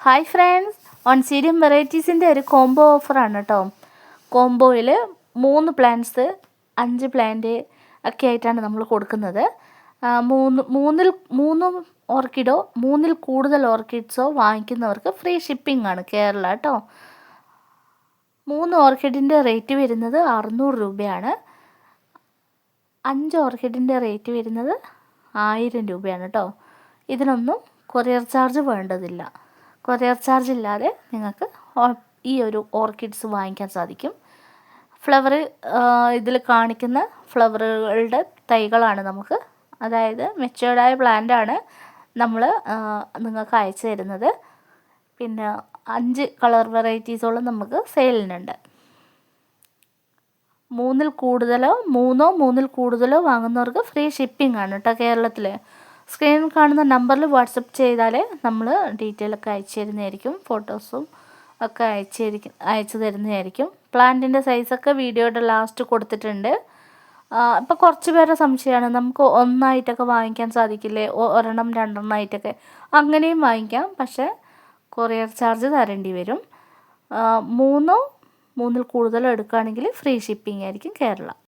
Hi friends ഓൺ സീരിയം വെറൈറ്റീസിന്റെ ഒരു കോംബോ ഓഫറാണ് കേട്ടോ കോംബോയിൽ മൂന്ന് പ്ലാന്റ്സ് അഞ്ച് പ്ലാന്റ് ഒക്കെ ആയിട്ടാണ് നമ്മൾ കൊടുക്കുന്നത്. മൂന്ന് മൂന്നിൽ മൂന്നും ഓർക്കിഡോ മൂന്നിൽ കൂടുതൽ ഓർക്കിഡ്സോ വാങ്ങിക്കുന്നവർക്ക് ഫ്രീ ഷിപ്പിംഗ് ആണ് കേരള കേട്ടോ മൂന്ന് ഓർക്കിഡിന്റെ റേറ്റ് വരുന്നത് അറുന്നൂറ് രൂപയാണ്. അഞ്ച് ഓർക്കിഡിന്റെ റേറ്റ് വരുന്നത് ആയിരം രൂപയാണ് കേട്ടോ ഇതിനൊന്നും കൊറിയർ ചാർജ് വേണ്ടതില്ല. കൊറിയർ ചാർജ് ഇല്ലാതെ നിങ്ങൾക്ക് ഈ ഒരു ഓർക്കിഡ്സ് വാങ്ങിക്കാൻ സാധിക്കും. ഫ്ലവർ ഇതിൽ കാണിക്കുന്ന ഫ്ലവറുകളുടെ തൈകളാണ് നമുക്ക്. അതായത് മെച്ചുവേർഡായ പ്ലാന്റാണ് നമ്മൾ നിങ്ങൾക്ക് അയച്ചു തരുന്നത്. പിന്നെ അഞ്ച് കളർ വെറൈറ്റീസോളം നമുക്ക് സെയിലിനുണ്ട് മൂന്നിൽ കൂടുതലോ മൂന്നോ മൂന്നിൽ കൂടുതലോ വാങ്ങുന്നവർക്ക് ഫ്രീ ഷിപ്പിംഗ് ആണ് കേട്ടോ കേരളത്തിൽ സ്ക്രീനിൽ കാണുന്ന നമ്പറിൽ വാട്സപ്പ് ചെയ്താൽ നമ്മൾ ഡീറ്റെയിൽ ഒക്കെ അയച്ചു തരുന്നതായിരിക്കും ഫോട്ടോസും ഒക്കെ അയച്ചു തരിക്കും അയച്ചു തരുന്നതായിരിക്കും പ്ലാന്റിന്റെ സൈസൊക്കെ വീഡിയോയുടെ ലാസ്റ്റ് കൊടുത്തിട്ടുണ്ട്. ഇപ്പോൾ കുറച്ച് പേരെ സംശയമാണ്. നമുക്ക് ഒന്നായിട്ടൊക്കെ വാങ്ങിക്കാൻ സാധിക്കില്ലേ? ഒരെണ്ണം രണ്ടെണ്ണമായിട്ടൊക്കെ അങ്ങനെയും വാങ്ങിക്കാം. പക്ഷേ കൊറിയർ ചാർജ് തരേണ്ടി വരും. മൂന്നോ മൂന്നിൽ കൂടുതലോ എടുക്കുകയാണെങ്കിൽ ഫ്രീ ഷിപ്പിംഗ് ആയിരിക്കും കേരള.